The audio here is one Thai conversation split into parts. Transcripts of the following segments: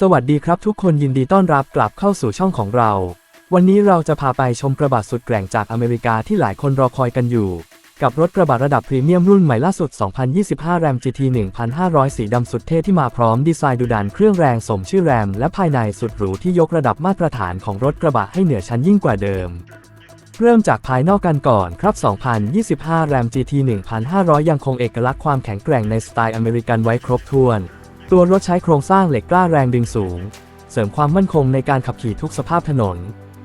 สวัสดีครับทุกคนยินดีต้อนรับกลับเข้าสู่ช่องของเรา วันนี้เราจะพาไปชมกระบะสุดแกร่งจากอเมริกาที่หลายคนรอคอยกันอยู่ กับรถกระบะระดับพรีเมียมรุ่นใหม่ล่าสุด 2025 Ram GT 1500 สีดำสุดเท่ที่มาพร้อมดีไซน์ดุดันเครื่องแรงสมชื่อแรมและภายในสุดหรูที่ยกระดับมาตรฐานของรถกระบะให้เหนือชั้นยิ่งกว่าเดิม เริ่มจากภายนอกกันก่อนครับ 2025 Ram GT 1500 ยังคงเอกลักษณ์ความแข็งแกร่งในสไตล์อเมริกันไว้ครบถ้วน ตัวรถใช้โครงสร้างเหล็กกล้าแรงดึงสูง เสริมความมั่นคงในการขับขี่ทุกสภาพถนน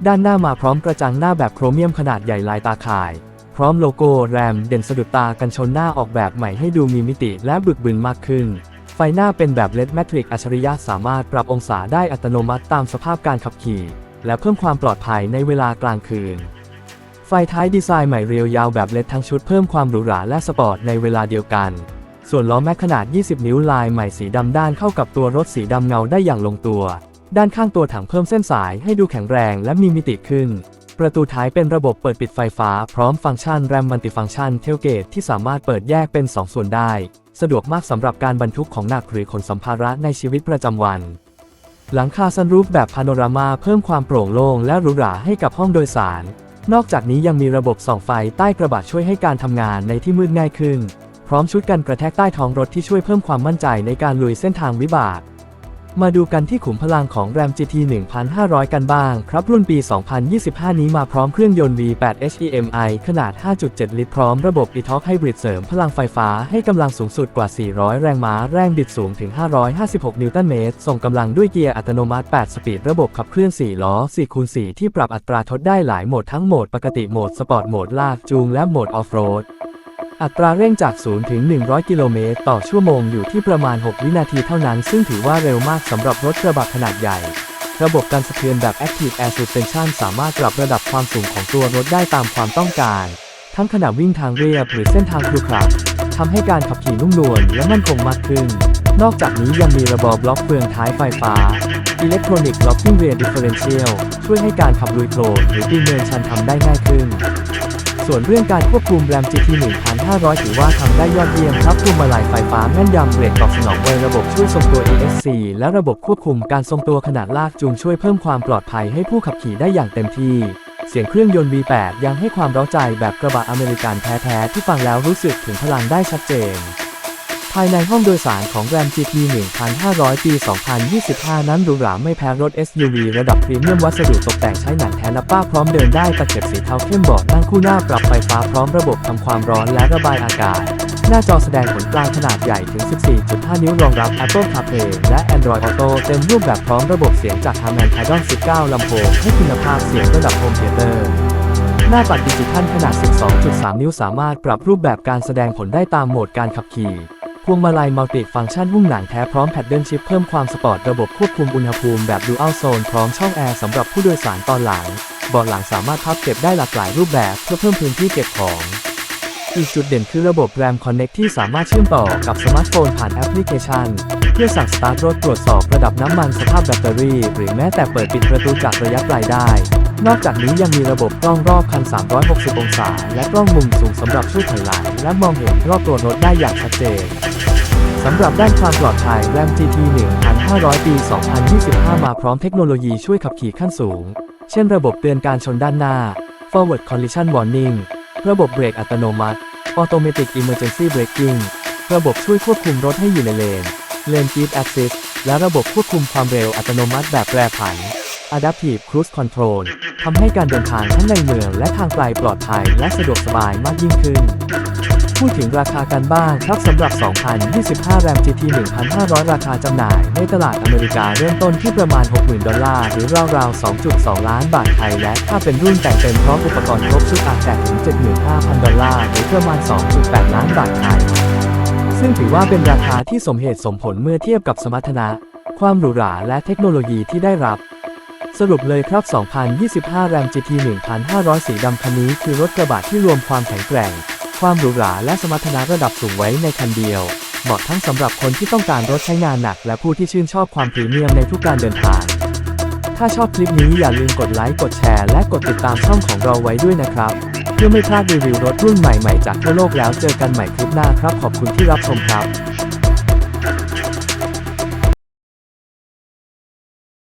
ด้านหน้ามาพร้อมกระจังหน้าแบบโครเมียมขนาดใหญ่ลายตาข่าย พร้อมโลโก้แรมเด่นสะดุดตากันชนหน้าออกแบบใหม่ให้ดูมีมิติและบึกบึนมากขึ้น ไฟหน้าเป็นแบบเลดแมทริกอัจฉริยะสามารถปรับองศาได้อัตโนมัติตามสภาพการขับขี่ และเพิ่มความปลอดภัยในเวลากลางคืน ไฟท้ายดีไซน์ใหม่เรียวยาวแบบเลดทั้งชุดเพิ่มความหรูหราและสปอร์ตในเวลาเดียวกัน ส่วนล้อแม็กขนาด 20 นิ้วลายใหม่สีดำด้านเข้ากับตัวรถสีดำเงาได้อย่างลงตัว ด้านข้างตัวถังเพิ่มเส้นสายให้ดูแข็งแรงและมีมิติขึ้น ประตูท้ายเป็นระบบเปิดปิดไฟฟ้าพร้อมฟังก์ชันแรมมัลติฟังก์ชันเทลเกตที่สามารถเปิดแยกเป็น 2 ส่วนได้ สะดวกมากสำหรับการบรรทุกของหนักหรือขนสัมภาระในชีวิตประจำวันหลังคาซันรูฟแบบพาโนรามาเพิ่มความโปร่งโล่งและหรูหราให้กับห้องโดยสาร นอกจากนี้ยังมีระบบส่องไฟใต้กระบะช่วยให้การทำงานในที่มืดง่ายขึ้น พร้อมชุดกันกระแทกใต้ท้องรถที่ช่วยเพิ่มความมั่นใจในการลุยเส้นทางวิบาก มาดูกันที่ขุมพลังของ Ram GT 1500 กันบ้าง ครับรุ่นปี 2025 นี้มาพร้อมเครื่องยนต์ V8 HEMI ขนาด 5.7 ลิตรพร้อมระบบ e-torque hybrid เสริมพลังไฟฟ้าให้กำลังสูงสุดกว่า 400 แรงม้า แรงบิดสูงถึง 556 นิวตันเมตร ส่งกำลังด้วยเกียร์อัตโนมัติ 8 สปีด ระบบขับเคลื่อน 4 ล้อ4คูณ4ที่ปรับอัตราทดได้หลายโหมดทั้งโหมดปกติโหมดสปอร์ตโหมดลากจูงและโหมดออฟโรด อัตราเร่งจาก 0 ถึง 100 กิโลเมตรต่อชั่วโมงอยู่ที่ประมาณ 6 วินาทีเท่านั้น ซึ่งถือว่าเร็วมากสำหรับรถกระบะขนาดใหญ่ ระบบการสะเทือนแบบ Active Air Suspension สามารถปรับระดับความสูงของตัวรถได้ตามความต้องการ ทั้งขณะวิ่งทางเรียบหรือเส้นทางครุขระทำให้การขับขี่นุ่มนวลและมั่นคงมากขึ้น นอกจากนี้ยังมีระบบบล็อกเฟืองท้ายไฟฟ้า Electronic Locking Rear Differential ช่วยให้การขับลุยโคลนหรือปีเนินชันทำได้ง่ายขึ้น ส่วนเรื่องการควบคุมแรม GT 1500 ถือว่าทำได้ยอดเยี่ยมครับพวมาลายไฟฟ้าแม่นยำเบรกตอบสนองไวระบบช่วยทรงตัว ESC และระบบควบคุมการทรงตัวขนาดลากจูงช่วยเพิ่มความปลอดภัยให้ผู้ขับขี่ได้อย่างเต็มที่ เสียงเครื่องยนต์ V8 ยังให้ความร้าใจแบบกระบะอเมริกันแท้ๆที่ฟังแล้วรู้สึกถึงพลังได้ชัดเจน ภายในห้องโดยสารของ Ram GT 1500 ปี 2025 นั้นหรูหราไม่แพ้รถ SUV ระดับพรีเมียมวัสดุตกแต่งใช้หนังแทนนับป้าพร้อมเดินได้ตะเข็บสีเทาเข้มเบาะนั่งคู่หน้าปรับไฟฟ้าพร้อมระบบทำความร้อนและระบายอากาศ หน้าจอแสดงผลกลางขนาดใหญ่ถึง 14.5 นิ้วรองรับ Apple CarPlay และ Android Auto เต็มรูปแบบพร้อมระบบเสียงจาก Harman Kardon 19 ลำโพงให้คุณภาพเสียงระดับโฮมเธียเตอร์หน้าปัดดิจิทัลขนาด 12.3 นิ้วสามารถปรับรูปแบบการแสดงผลได้ตามโหมดการขับขี่ พวงมาลัยมัลติฟังก์ชันหุ้มหนังแท้พร้อมแพดเดิลชิปเพิ่มความสปอร์ตระบบควบคุมอุณหภูมิแบบ Dual Zone พร้อมช่องแอร์สำหรับผู้โดยสารตอนหลังเบาะหลังสามารถพับเก็บได้หลากหลายรูปแบบเพื่อเพิ่มพื้นที่เก็บของ อีกจุดเด่นคือระบบ RAM Connect ที่สามารถเชื่อมต่อกับสมาร์ทโฟนผ่านแอปพลิเคชัน เพื่อสั่งสตาร์ทรถตรวจสอบระดับน้ำมันสภาพแบตเตอรี่ หรือแม้แต่เปิดปิดประตูจากระยะไกลได้ นอกจากนี้ยังมีระบบกล้องรอบคัน 360 องศา และกล้องมุมสูงสำหรับช่วยถอยหลังและมองเห็นรอบตัวรถได้อย่างชัดเจนสำหรับด้านความปลอดภัย Ram GT 1500 ปี 2025 มาพร้อมเทคโนโลยีช่วยขับขี่ขั้นสูง เช่นระบบเตือนการชนด้านหน้า Forward Collision Warning ระบบเบรกอัตโนมัติ Automatic Emergency Braking ระบบช่วยควบคุมรถให้อยู่ในเลน Lane Keep Assist และระบบควบคุมความเร็วอัตโนมัติแบบแปรผัน Adaptive Cruise Control ทำให้การเดินทางทั้งในเมืองและทางไกลปลอดภัยและสะดวกสบายมากยิ่งขึ้น พูดถึงราคากันบ้างครับสำหรับ 2025 Ram GT 1500 ราคาจำหน่ายในตลาดอเมริกาเริ่มต้นที่ประมาณ 60,000 ดอลลาร์ หรือราวๆ 2.2 ล้านบาทไทย และถ้าเป็นรุ่นแต่งเต็มพร้อมอุปกรณ์ครบชุดอาจแตะถึง 75,000 ดอลลาร์ หรือประมาณ 2.8 ล้านบาทไทย ซึ่งถือว่าเป็นราคาที่สมเหตุสมผลเมื่อเทียบกับสมรรถนะ ความหรูหราและเทคโนโลยีที่ได้รับ สรุปเลยครับ 2025 Ram GT 1500 สีดำคันนี้คือรถกระบะที่รวมความแข็งแกร่ง ความหรูหราและสมรรถนะระดับสูงไว้ในคันเดียว เหมาะทั้งสำหรับคนที่ต้องการรถใช้งานหนัก และผู้ที่ชื่นชอบความพรีเมียมในทุกการเดินทาง ถ้าชอบคลิปนี้อย่าลืมกดไลค์ กดแชร์ และกดติดตามช่องของเราไว้ด้วยนะครับ เพื่อไม่พลาดรีวิวรถรุ่นใหม่ๆจากทั่วโลกแล้วเจอกันใหม่คลิปหน้าครับ ขอบคุณที่รับชมครับ